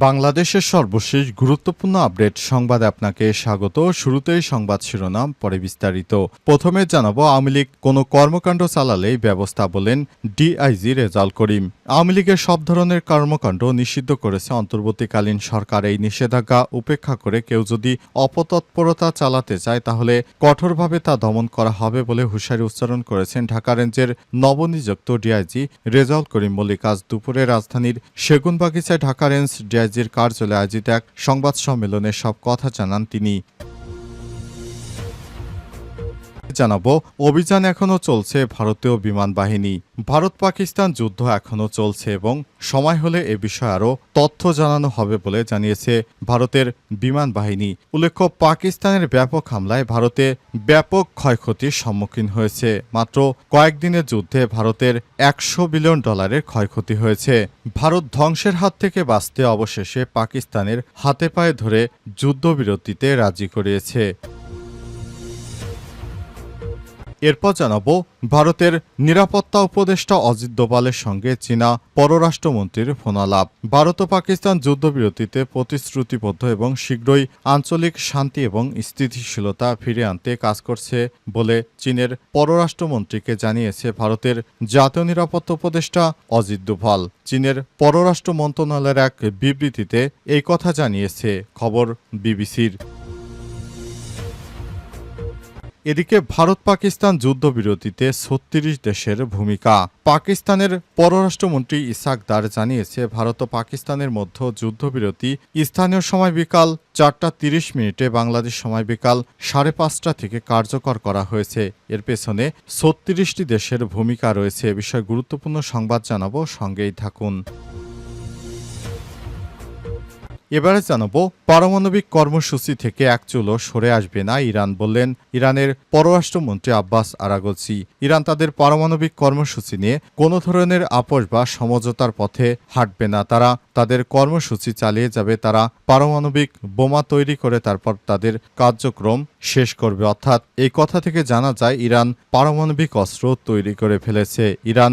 বাংলাদেশের সর্বশেষ গুরুত্বপূর্ণ আপডেট সংবাদে আপনাকে স্বাগত। শুরুতেই সংবাদ শিরোনাম, পরে বিস্তারিত। প্রথমে জানাব, আওয়ামী লীগ কোনো কর্মকাণ্ড চালালেই ব্যবস্থা বলেন ডিআইজি রেজাল করিম। আওয়ামী লীগের সব ধরনের কর্মকাণ্ড নিষিদ্ধ করেছে অন্তর্বর্তীকালীন সরকার। এই নিষেধাজ্ঞা উপেক্ষা করে কেউ যদি অপতৎপরতা চালাতে চায়, তাহলে কঠোরভাবে তা দমন করা হবে বলে হুঁশিয়ারি উচ্চারণ করেছেন ঢাকা রেঞ্জের নবনিযুক্ত ডিআইজি রেজাউল করিম মল্লিক। আজ দুপুরে রাজধানীর সেগুনবাগিচায় ঢাকা রেঞ্জ ডিআইজির কার্যালয়ে আয়োজিত এক সংবাদ সম্মেলনে সব কথা জানান তিনি। জানাব, অভিযান এখনও চলছে ভারতীয় বিমান বাহিনী। ভারত পাকিস্তান যুদ্ধ এখনও চলছে এবং সময় হলে এ বিষয়ে আরও তথ্য জানানো হবে বলে জানিয়েছে ভারতের বিমান বাহিনী। উল্লেখ্য, পাকিস্তানের ব্যাপক হামলায় ভারতে ব্যাপক ক্ষয়ক্ষতির সম্মুখীন হয়েছে। মাত্র কয়েকদিনের যুদ্ধে ভারতের একশো বিলিয়ন ডলারের ক্ষয়ক্ষতি হয়েছে। ভারত ধ্বংসের হাত থেকে বাঁচতে অবশেষে পাকিস্তানের হাতে পায়ে ধরে যুদ্ধবিরতিতে রাজি করিয়েছে। এরপর জানাব ভারতের নিরাপত্তা উপদেষ্টা অজিত দোভালের সঙ্গে চীনা পররাষ্ট্রমন্ত্রীর ফোনালাপ। ভারত ও পাকিস্তান যুদ্ধবিরতিতে প্রতিশ্রুতিবদ্ধ এবং শীঘ্রই আঞ্চলিক শান্তি এবং স্থিতিশীলতা ফিরে আনতে কাজ করছে বলে চীনের পররাষ্ট্রমন্ত্রীকে জানিয়েছে ভারতের জাতীয় নিরাপত্তা উপদেষ্টা অজিত দোভাল। চীনের পররাষ্ট্র মন্ত্রণালয়ের এক বিবৃতিতে এই কথা জানিয়েছে খবর বিবিসির। এদিকে ভারত পাকিস্তান যুদ্ধবিরতিতে ছত্রিশ দেশের ভূমিকা। পাকিস্তানের পররাষ্ট্রমন্ত্রী ইসাক দার জানিয়েছে, ভারত ও পাকিস্তানের মধ্যে যুদ্ধবিরতি স্থানীয় সময় বিকাল চারটা তিরিশ মিনিটে, বাংলাদেশ সময় বিকাল সাড়ে পাঁচটা থেকে কার্যকর করা হয়েছে। এর পেছনে ছত্রিশটি দেশের ভূমিকা রয়েছে। এ বিষয়ে গুরুত্বপূর্ণ সংবাদ জানাব, সঙ্গেই থাকুন। এবারে জানাব, পারমাণবিক কর্মসূচি থেকে এক চুলো সরে আসবে না ইরান বললেন ইরানের পররাষ্ট্রমন্ত্রী আব্বাস আরাগলসি ইরান তাদের পারমাণবিক কর্মসূচি নিয়ে কোনো ধরনের আপোষ বা সমঝোতার পথে হাঁটবে না। তারা তাদের কর্মসূচি চালিয়ে যাবে, তারা পারমাণবিক বোমা তৈরি করে তারপর তাদের কার্যক্রম শেষ করবে। অর্থাৎ এই কথা থেকে জানা যায়, ইরান পারমাণবিক অস্ত্র তৈরি করে ফেলেছে। ইরান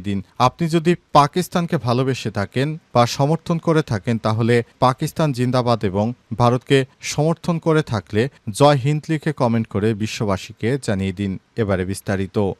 দিন। আপনি যদি পাকিস্তানকে ভালোবেসে থাকেন বা সমর্থন করে থাকেন, তাহলে পাকিস্তান জিন্দাবাদ এবং ভারতকে সমর্থন করে থাকলে জয় হিন্দ লিখে কমেন্ট করে বিশ্ববাসীকে জানিয়ে দিন। এবারে বিস্তারিত।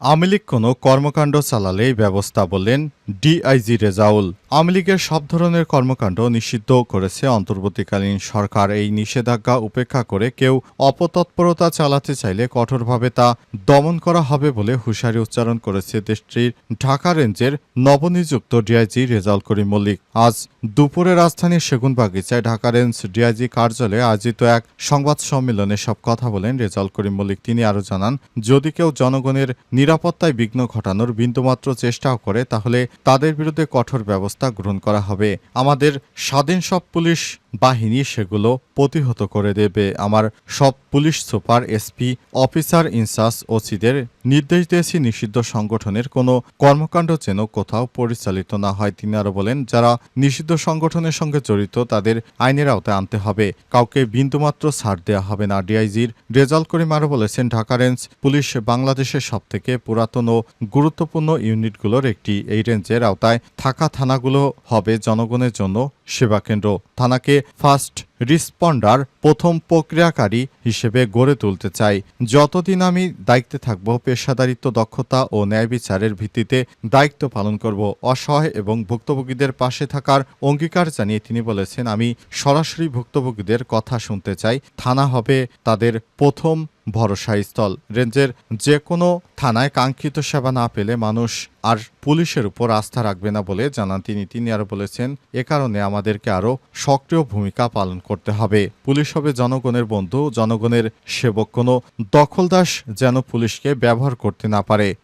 আওয়ামী লীগ কোনো কর্মকাণ্ড চালালেই ব্যবস্থা বললেন ডিআইজি রেজাউল, আওয়ামী লীগের সব ধরনের কর্মকাণ্ড নিষিদ্ধ করেছে। অন্তর্বর্তীকালীন সরকার এই নিষেধাজ্ঞা উপেক্ষা করে কেউ অপতৎপরতা চালাতে চাইলে কঠোরভাবে তা দমন করা হবে বলে হুঁশিয়ারি উচ্চারণ করেছে দেশটির ঢাকা রেঞ্জের নবনিযুক্ত ডিআইজি রেজাউল করিম মল্লিক। আজ দুপুরে রাজধানীর সেগুনবাগিচায় ঢাকা রেঞ্জ ডিআইজি কার্যালয়ে আয়োজিত এক সংবাদ সম্মেলনে সব কথা বলেন রেজাউল করিম মল্লিক। তিনি আরও জানান, যদি কেউ জনগণের নিরাপত্তায় বিঘ্ন ঘটানোর বিন্দুমাত্র চেষ্টাও করে, তাহলে তাদের বিরুদ্ধে কঠোর ব্যবস্থা গ্রহণ করা হবে। আমাদের স্বাধীন সব পুলিশ বাহিনী সেগুলো প্রতিহত করে দেবে। আমার সব police super, SP, officer incharge, ওসিদের নির্দেশ দিয়েছি নিষিদ্ধ সংগঠনের কোনো কর্মকাণ্ড যেন কোথাও পরিচালিত না হয়। তিনি আরও বলেন, যারা নিষিদ্ধ সংগঠনের সঙ্গে জড়িত তাদের আইনের আওতায় আনতে হবে। কাউকে বিন্দুমাত্র ছাড় দেওয়া হবে না। ডিআইজির রেজাল্ট করিম আরও বলেছেন, ঢাকা রেঞ্জ পুলিশ বাংলাদেশের সবথেকে পুরাতন ও গুরুত্বপূর্ণ ইউনিটগুলোর একটি, এই রেঞ্জের আওতায় থাকা থানাগুলো হবে জনগণের জন্য সেবা কেন্দ্র। থানাকে ফার্স্ট রিসপন্ডার, প্রথম প্রক্রিয়াকারী হিসেবে গড়ে তুলতে চাই। যতদিন আমি দায়িত্বে থাকব, পেশাদারিত্ব, দক্ষতা ও ন্যায় বিচারের ভিত্তিতে দায়িত্ব পালন করব। অসহায় এবং ভুক্তভোগীদের পাশে থাকার অঙ্গীকার জানিয়ে তিনি বলেছেন, আমি সরাসরি ভুক্তভোগীদের কথা শুনতে চাই। থানা হবে তাদের প্রথম ভরসাস্থল। রেঞ্জের যে কোনো থানায় কাঙ্ক্ষিত সেবা না পেলে মানুষ আর পুলিশের উপর আস্থা রাখবে না বলে জানান তিনি। তিনি আরও বলেছেন, এ কারণে আমাদেরকে আরও সক্রিয় ভূমিকা পালন করতে হবে। পুলিশ হবে জনগণের বন্ধু, জনগণের সেবক। কোনো দখলদাস যেন পুলিশকে ব্যবহার করতে না পারে।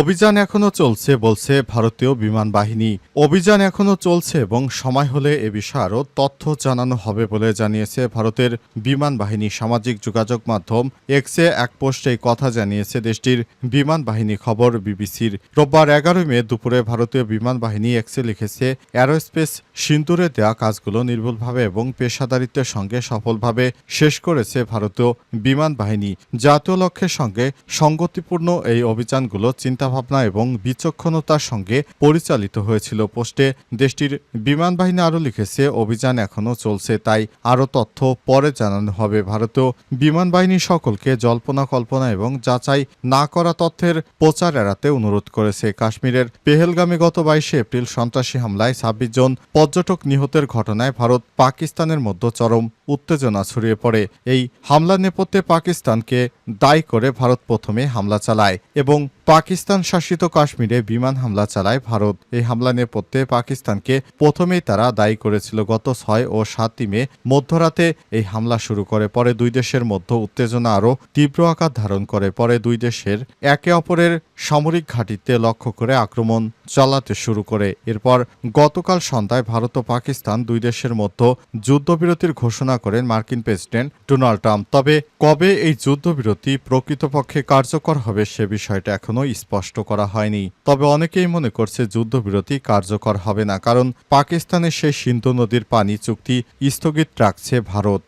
অভিযান এখনও চলছে বলছে ভারতীয় বিমান বাহিনী। অভিযান এখনও চলছে এবং সময় হলে এ বিষয়ে আরও তথ্য জানানো হবে বলে জানিয়েছে ভারতের বিমান বাহিনী সামাজিক যোগাযোগ মাধ্যম এক্সে এক পোস্টে কথা জানিয়েছে দেশটির বিমান বাহিনী খবর বিবিসির। রোববার এগারোই মে দুপুরে ভারতীয় বিমান বাহিনী এক্সে লিখেছে অ্যারোস্পেস সিন্দুরে দেওয়া কাজগুলো নির্ভুলভাবে এবং পেশাদারিত্বের সঙ্গে সফলভাবে শেষ করেছে ভারতীয় বিমান বাহিনী। জাতীয় লক্ষ্যের সঙ্গে সঙ্গতিপূর্ণ এই অভিযানগুলো চিন্তাভাবনা এবং বিচক্ষণতার সঙ্গে পরিচালিত হয়েছিল পোস্টে। দেশটির বিমান বাহিনী আরও লিখেছে, অভিযান এখনও চলছে, তাই আরও তথ্য পরে জানানো হবে। ভারতীয় বিমান বাহিনী সকলকে জল্পনা, কল্পনা এবং যাচাই না করা তথ্যের প্রচার এড়াতে অনুরোধ করেছে। কাশ্মীরের পেহেলগামে গত বাইশে এপ্রিল সন্ত্রাসী হামলায় ছাব্বিশ জন পর্যটক নিহতের ঘটনায় ভারত পাকিস্তানের মধ্যে চরম উত্তেজনা ছড়িয়ে পড়ে। এই হামলার নেপথ্যে পাকিস্তানকে দায়ী করে ভারত প্রথমে হামলা চালায় এবং পাকিস্তান শাসিত কাশ্মীরে বিমান হামলা চালায় ভারত। এই হামলা নেপথ্যে পাকিস্তানকে প্রথমেই তারা দায়ী করেছিল গত ছয় ও সাতই মে মধ্যরাতে এই হামলা শুরু করে। পরে দুই দেশের মধ্যে উত্তেজনা আরও তীব্র আকার ধারণ করে। পরে দুই দেশের একে অপরের সামরিক ঘাঁটিতে লক্ষ্য করে আক্রমণ চালাতে শুরু করে। এরপর গতকাল সন্ধ্যায় ভারত ও পাকিস্তান দুই দেশের মধ্যে যুদ্ধবিরতির ঘোষণা করেন মার্কিন প্রেসিডেন্ট ডোনাল্ড ট্রাম্প। তবে কবে এই যুদ্ধবিরতি প্রকৃতপক্ষে কার্যকর হবে সে বিষয়টা এখনও স্পষ্ট করা হয়নি। তবে অনেকেই মনে করছে যুদ্ধবিরতি কার্যকর হবে না, কারণ পাকিস্তানের সেই সিন্ধু নদীর পানি চুক্তি স্থগিত রাখছে ভারত।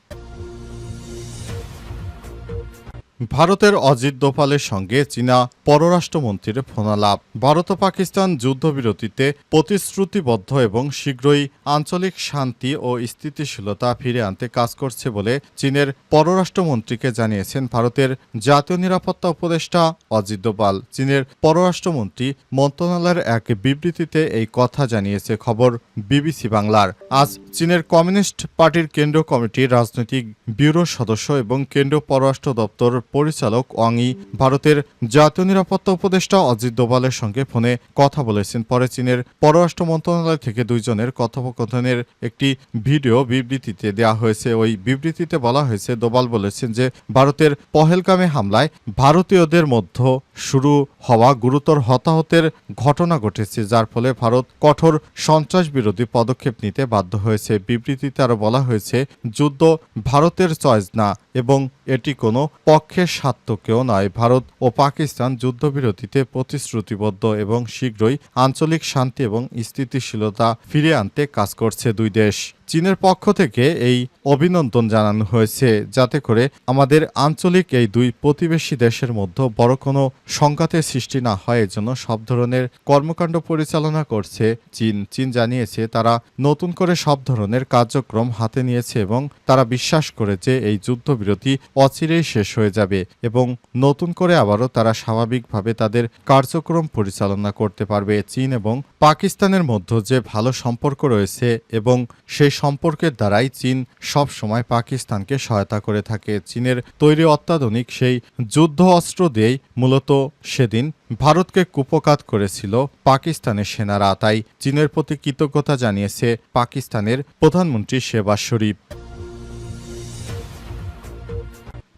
ভারতের অজিত দোভালের সঙ্গে চীনা পররাষ্ট্রমন্ত্রীর ফোনালাপ। ভারত ও পাকিস্তান যুদ্ধবিরতিতে প্রতিশ্রুতিবদ্ধ এবং শীঘ্রই আঞ্চলিক শান্তি ও স্থিতিশীলতা ফিরে আনতে কাজ করছে বলে চীনের পররাষ্ট্রমন্ত্রীকে জানিয়েছেন ভারতের জাতীয় নিরাপত্তা উপদেষ্টা অজিত দোভাল। চীনের পররাষ্ট্রমন্ত্রী মন্ত্রণালয়ের এক বিবৃতিতে এই কথা জানিয়েছে খবর বিবিসি বাংলার। আজ চীনের কমিউনিস্ট পার্টির কেন্দ্রীয় কমিটির রাজনৈতিক ব্যুরোর সদস্য এবং কেন্দ্রীয় পররাষ্ট্র দপ্তর পরিচালক ওয়াংই ভারতের জাতীয় নিরাপত্তা উপদেষ্টা অজিত দোভালের সঙ্গে ফোনে কথা বলেছেন। পরে চীনের পররাষ্ট্র মন্ত্রণালয় থেকে দুইজনের কথোপকথনের একটি ভিডিও বিবৃতিতে দেওয়া হয়েছে। ওই বিবৃতিতে বলা হয়েছে, দোভাল বলেছেন যে, ভারতের পহেলগামে হামলায় ভারতীয়দের মধ্যে শুরু হওয়া গুরুতর হতাহতের ঘটনা ঘটেছে, যার ফলে ভারত কঠোর সন্ত্রাস বিরোধী পদক্ষেপ নিতে বাধ্য হয়েছে। বিবৃতিতে আরও বলা হয়েছে, যুদ্ধ ভারতের চয়েস না এবং এটি কোনো পক্ষের স্বার্থকেও নয়। ভারত ও পাকিস্তান যুদ্ধবিরতিতে প্রতিশ্রুতিবদ্ধ এবং শীঘ্রই আঞ্চলিক শান্তি এবং স্থিতিশীলতা ফিরে আনতে কাজ করছে দুই দেশ। চীনের পক্ষ থেকে এই অভিনন্দন জানানো হয়েছে, যাতে করে আমাদের আঞ্চলিক এই দুই প্রতিবেশী দেশের মধ্যে বড় কোনো সংঘাতের সৃষ্টি না হয়। এজন্য সব ধরনের কর্মকাণ্ড পরিচালনা করছে চীন। চীন জানিয়েছে, তারা নতুন করে সব ধরনের কার্যক্রম হাতে নিয়েছে এবং তারা বিশ্বাস করে যে এই যুদ্ধবিরতি অচিরেই শেষ হয়ে যাবে এবং নতুন করে আবারও তারা স্বাভাবিকভাবে তাদের কার্যক্রম পরিচালনা করতে পারবে। চীন এবং পাকিস্তানের মধ্যে যে ভালো সম্পর্ক রয়েছে এবং সেই সম্পর্কের দ্বারাই চীন সব সময় পাকিস্তানকে সহায়তা করে থাকে। চীনের তৈরি অত্যাধুনিক সেই যুদ্ধ অস্ত্র দিয়েই মূলত সেদিন ভারতকে কুপকাত করেছিল পাকিস্তানের সেনারা। তাই চীনের প্রতি কৃতজ্ঞতা জানিয়েছে পাকিস্তানের প্রধানমন্ত্রী শেবাজ শরীফ।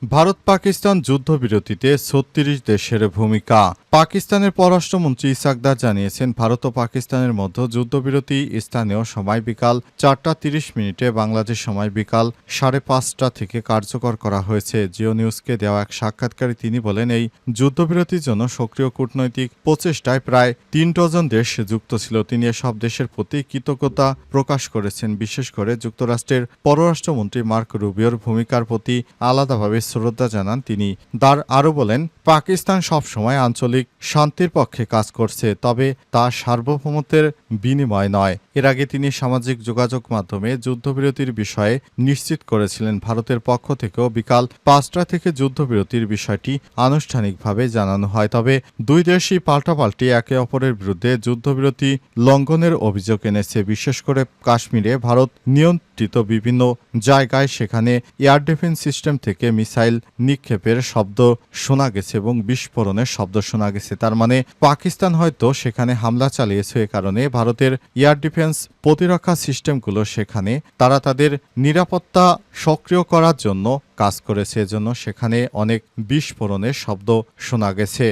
ভারত পাকিস্তান যুদ্ধবিরতিতে ছত্রিশ দেশের ভূমিকা। পাকিস্তানের পররাষ্ট্রমন্ত্রী ইসাকদার জানিয়েছেন, ভারত ও পাকিস্তানের মধ্যে যুদ্ধবিরতি স্থানীয় সময় বিকাল চারটা তিরিশ মিনিটে, বাংলাদেশ সময় বিকাল সাড়ে পাঁচটা থেকে কার্যকর করা হয়েছে। জিও নিউজকে দেওয়া এক সাক্ষাৎকারে তিনি বলেন, এই যুদ্ধবিরতির জন্য সক্রিয় কূটনৈতিক প্রচেষ্টায় প্রায় তিন ডজন দেশ যুক্ত ছিল। তিনি এসব দেশের প্রতি কৃতজ্ঞতা প্রকাশ করেছেন। বিশেষ করে যুক্তরাষ্ট্রের পররাষ্ট্রমন্ত্রী মার্ক রুবিওর ভূমিকার প্রতি আলাদাভাবে শ্রদ্ধা জানান তিনি। দার আরও বলেন, পাকিস্তান সবসময় আঞ্চলিক শান্তির পক্ষে কাজ করছে, তবে তা সার্বভৌমত্বের বিনিময় নয়। এর আগে তিনি সামাজিক যোগাযোগ মাধ্যমে যুদ্ধবিরতির বিষয়ে নিশ্চিত করেছিলেন। ভারতের পক্ষ থেকেও বিকাল পাঁচটা থেকে যুদ্ধবিরতির বিষয়টি আনুষ্ঠানিকভাবে জানানো হয়। তবে দুই দেশই পাল্টাপাল্টি একে অপরের বিরুদ্ধে যুদ্ধবিরতি লঙ্ঘনের অভিযোগ এনেছে। বিশেষ করে কাশ্মীরে ভারত নিয়ন্ত্রিত বিভিন্ন জায়গায় সেখানে এয়ার ডিফেন্স সিস্টেম থেকে মিসাইল মিসাইল নিক্ষেপের শব্দ শোনা গেছে এবং বিস্ফোরণের শব্দ শোনা গেছে। তার মানে পাকিস্তান হয়তো সেখানে হামলা চালিয়েছে এ কারণে ভারতের এয়ার ডিফেন্স প্রতিরক্ষা সিস্টেমগুলো সেখানে তারা তাদের নিরাপত্তা সক্রিয় করার জন্য কাজ করেছে। এজন্য সেখানে অনেক বিস্ফোরণের শব্দ শোনা গেছে।